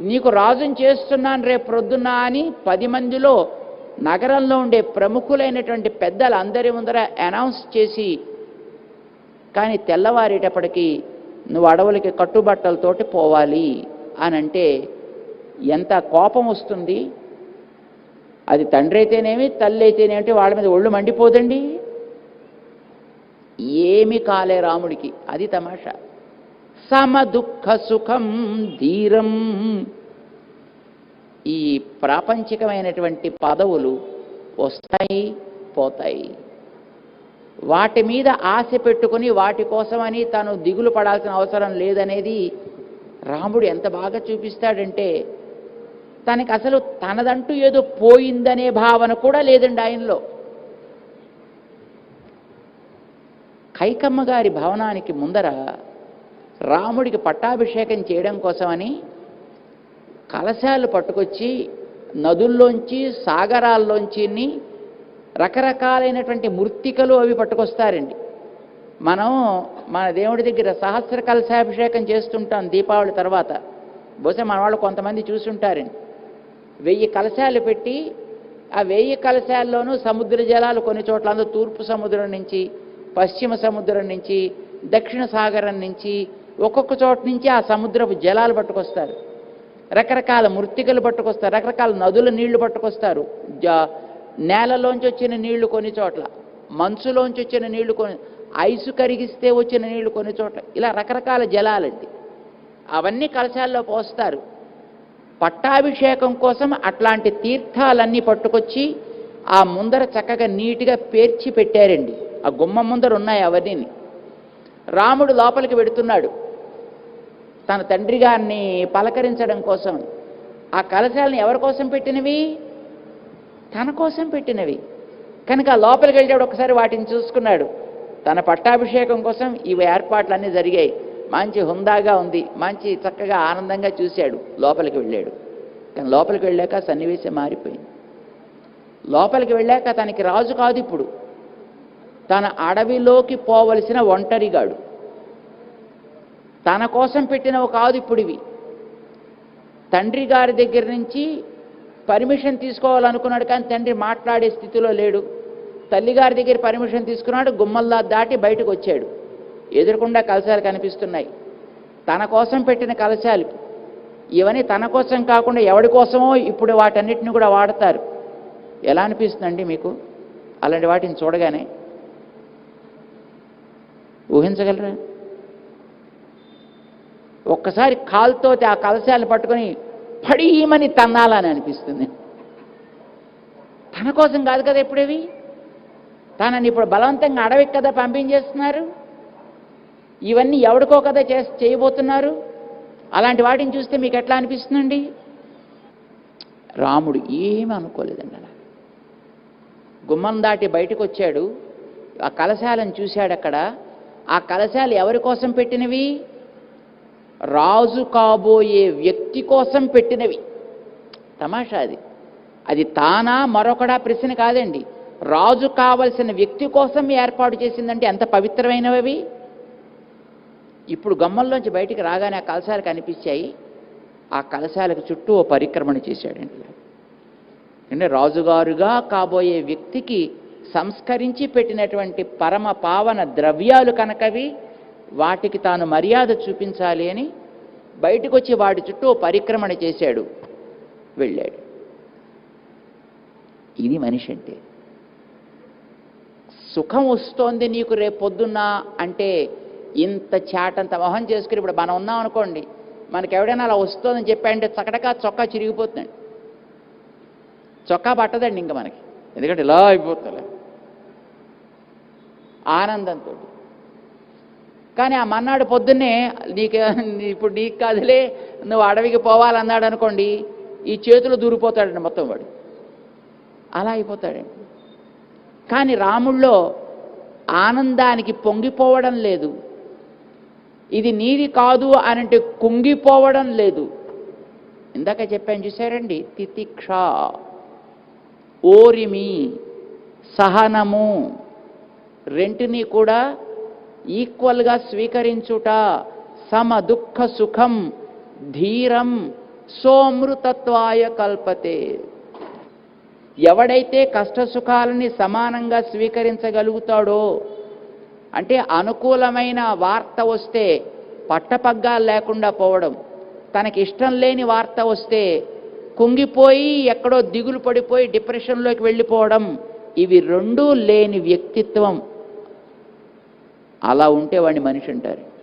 నీకు రాజుని చేస్తున్నాను రేపు ప్రొద్దున అని పది మందిలో నగరంలో ఉండే ప్రముఖులైనటువంటి పెద్దలు అందరి ముందర అనౌన్స్ చేసి కానీ తెల్లవారేటప్పటికి నువ్వు అడవులకి కట్టుబట్టలతోటి పోవాలి అని అంటే ఎంత కోపం వస్తుంది? అది తండ్రి అయితేనేమి తల్లి అయితేనేమిటి వాళ్ళ మీద ఒళ్ళు మండిపోదండి? ఏమి కాలే రాముడికి అది తమాషా. సమ దుఃఖ సుఖం ధీరం. ఈ ప్రాపంచికమైనటువంటి పదవులు వస్తాయి పోతాయి. వాటి మీద ఆశ పెట్టుకుని వాటి కోసమని తను దిగులు పడాల్సిన అవసరం లేదనేది రాముడు ఎంత బాగా చూపిస్తాడంటే తనకి అసలు తనదంటూ ఏదో పోయిందనే భావన కూడా లేదండి ఆయనలో. కైకమ్మ గారి భవనానికి ముందర రాముడికి పట్టాభిషేకం చేయడం కోసమని కలశాలు పట్టుకొచ్చి నదుల్లోంచి సాగరాల్లోంచి రకరకాలైనటువంటి మృత్తికలు అవి పట్టుకొస్తారండి. మనం మన దేవుడి దగ్గర సహస్ర కలశాభిషేకం చేస్తుంటాం దీపావళి తర్వాత. బహుశా మన వాళ్ళు కొంతమంది చూసుంటారండి. వెయ్యి కలశాలు పెట్టి ఆ వెయ్యి కలశాల్లోనూ సముద్ర జలాలు కొన్ని చోట్ల తూర్పు సముద్రం నుంచి పశ్చిమ సముద్రం నుంచి దక్షిణ సాగరం నుంచి ఒక్కొక్క చోట నుంచి ఆ సముద్రపు జలాలు పట్టుకొస్తారు. రకరకాల మృతికలు పట్టుకొస్తారు. రకరకాల నదుల నీళ్ళు పట్టుకొస్తారు. నేలలోంచి వచ్చిన నీళ్ళు కొన్ని చోట్ల మంచులోంచి వచ్చిన నీళ్ళు కొన్ని ఐసు కరిగిస్తే వచ్చిన నీళ్ళు కొన్ని చోట్ల. ఇలా రకరకాల జలాలండి. అవన్నీ కలశాల్లో పోస్తారు. పట్టాభిషేకం కోసం అట్లాంటి తీర్థాలన్నీ పట్టుకొచ్చి ఆ ముందర చక్కగా నీట్గా పేర్చి పెట్టారండి. ఆ గుమ్మ ముందర ఉన్నాయి అవన్నీ రాముడు లోపలికి పెడుతున్నాడు తన తండ్రి గారిని పలకరించడం కోసం. ఆ కలశాలను ఎవరి కోసం పెట్టినవి? తన కోసం పెట్టినవి. కనుక ఆ లోపలికి వెళ్ళాడు ఒకసారి వాటిని చూసుకున్నాడు. తన పట్టాభిషేకం కోసం ఇవి ఏర్పాట్లన్నీ జరిగాయి. మంచి హుందాగా ఉంది. మంచి చక్కగా ఆనందంగా చూశాడు. లోపలికి వెళ్ళాడు. కానీ లోపలికి వెళ్ళాక సన్నివేశం మారిపోయింది. లోపలికి వెళ్ళాక తనకి రాజు కాదు ఇప్పుడు. తన అడవిలోకి పోవలసిన ఒంటరిగాడు. తన కోసం పెట్టినవి కాదు ఇప్పుడు ఇవి. తండ్రి గారి దగ్గర నుంచి పర్మిషన్ తీసుకోవాలనుకున్నాడు కానీ తండ్రి మాట్లాడే స్థితిలో లేడు. తల్లిగారి దగ్గర పర్మిషన్ తీసుకున్నాడు గుమ్మల్లా దాటి బయటకు వచ్చాడు. ఎదురకుండా కలశాలు కనిపిస్తున్నాయి. తన కోసం పెట్టిన కలశాలు. ఇవన్నీ తన కోసం కాకుండా ఎవడి కోసమో ఇప్పుడు వాటన్నిటిని కూడా వాడతారు. ఎలా అనిపిస్తుందండి మీకు? అలాంటి వాటిని చూడగానే ఊహించగలరా? ఒక్కసారి కాలుతో ఆ కలశాలు పట్టుకొని పడీమని తన్నాలని అనిపిస్తుంది. తన కోసం కాదు కదా ఇప్పుడేవి? తనని ఇప్పుడు బలవంతంగా అడవికి కదా పంపించేస్తున్నారు? ఇవన్నీ ఎవడికో కదా చే చేయబోతున్నారు? అలాంటి వాటిని చూస్తే మీకు ఎట్లా అనిపిస్తుందండి? రాముడు ఏమీ అనుకోలేదండి అలా. గుమ్మం దాటి బయటకు వచ్చాడు ఆ కలశాలను చూశాడు అక్కడ ఆ కలశాలు ఎవరి కోసం పెట్టినవి? రాజు కాబోయే వ్యక్తి కోసం పెట్టినవి. తమాషా అది. అది తానా మరొకడా ప్రశ్న కాదండి. రాజు కావలసిన వ్యక్తి కోసం ఏర్పాటు చేసిందంటే ఎంత పవిత్రమైనవి ఇప్పుడు గమ్మల్లోంచి బయటికి రాగానే ఆ కలశాలు కనిపించాయి ఆ కలశాలకు చుట్టూ ఓ పరిక్రమణ చేశాడండి. అంటే రాజుగారుగా కాబోయే వ్యక్తికి సంస్కరించి పెట్టినటువంటి పరమ పావన ద్రవ్యాలు కనుకవి వాటికి తాను మర్యాద చూపించాలి అని బయటకు వచ్చి వాటి చుట్టూ పరిక్రమణ చేశాడు. వెళ్ళాడు. ఇది మనిషి అంటే. సుఖం వస్తోంది నీకు రేపు పొద్దున్న అంటే ఇంత చాటంత మొహం చేసుకుని ఇప్పుడు మనం ఉన్నాం అనుకోండి. మనకి ఎవడైనా అలా వస్తుందని చెప్పాడంటే చకటకా చొక్కా చిరిగిపోతుందండి చొక్కా పట్టదండి ఇంకా మనకి. ఎందుకంటే ఇలా అయిపోతుంది ఆనందంతో. కానీ ఆ మన్నాడు పొద్దున్నే నీకు ఇప్పుడు నీకు కాదులే నువ్వు అడవికి పోవాలన్నాడు అనుకోండి ఈ చేతులు దూరిపోతాడండి మొత్తం వాడు. అలా అయిపోతాడండి. కానీ రాముల్లో ఆనందానికి పొంగిపోవడం లేదు. ఇది నీది కాదు అనంటే కుంగిపోవడం లేదు. ఇందాక చెప్పాను చూసారండి తితిక్ష ఓరిమి సహనము రెంటిని కూడా ఈక్వల్గా స్వీకరించుట సమ దుఃఖ సుఖం ధీరం సోమృతత్వాయ కల్పతే. ఎవడైతే కష్టసుఖాలని సమానంగా స్వీకరించగలుగుతాడో అంటే అనుకూలమైన వార్త వస్తే పట్టపగ్గాలు లేకుండా పోవడం తనకి ఇష్టం లేని వార్త వస్తే కుంగిపోయి ఎక్కడో దిగులు పడిపోయి డిప్రెషన్లోకి వెళ్ళిపోవడం ఇవి రెండూ లేని వ్యక్తిత్వం. అలా ఉంటే వాడిని మనిషి అంటారు.